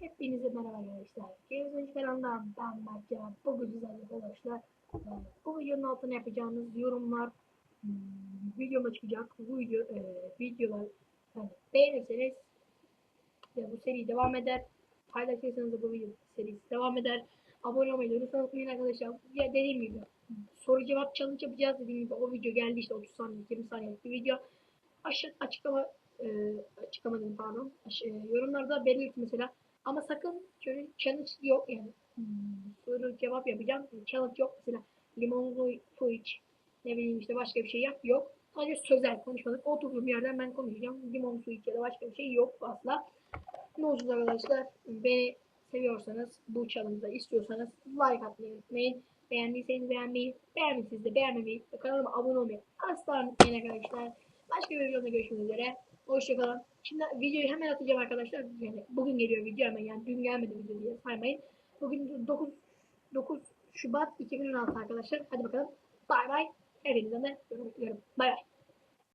Hepinize merhaba arkadaşlar. Gezmiş kanalından ben Mertcan. Bugün sizlerle arkadaşlar. e, Bu videonun altına yapacağınız yorumlar hmm, videoma çıkacak. Bu video, e, videolar yani beğenirseniz ve bu seri devam eder. Paylaşırsanız da bu video serisi devam eder. Abone olmayı lütfen unutmayın arkadaşlar. Ya dediğim gibi soru cevap challenge yapacağız. Dediğim gibi o video geldi işte 30 saniye 20 saniyelik bir video. Aşağı açıklama e, açıklama pardon. Aş- e, yorumlarda belirtin mesela. Ama sakın şöyle challenge yok yani. Hmm, soru cevap yapacağım. Challenge yok mesela. Limonlu su iç. Ne bileyim işte başka bir şey yap. Yok. Sadece sözel konuşmadık. Oturduğum yerden ben konuşacağım. Limon su iç ya da başka bir şey yok asla. Ne olsun arkadaşlar. Beni seviyorsanız bu challenge'da istiyorsanız like atmayı unutmayın. Beğendiyseniz beğenmeyi, beğenmişsiniz de beğenmemeyi ve kanalıma abone olmayı asla unutmayın arkadaşlar. Başka bir videoda görüşmek üzere. Hoşçakalın. Şimdi videoyu hemen atacağım arkadaşlar. Yani bugün geliyor video hemen yani dün gelmedi video diye saymayın. Bugün 9 9 Şubat 2016 arkadaşlar. Hadi bakalım. Bay bay. Hepinizden de yorum bekliyorum. Bay bay.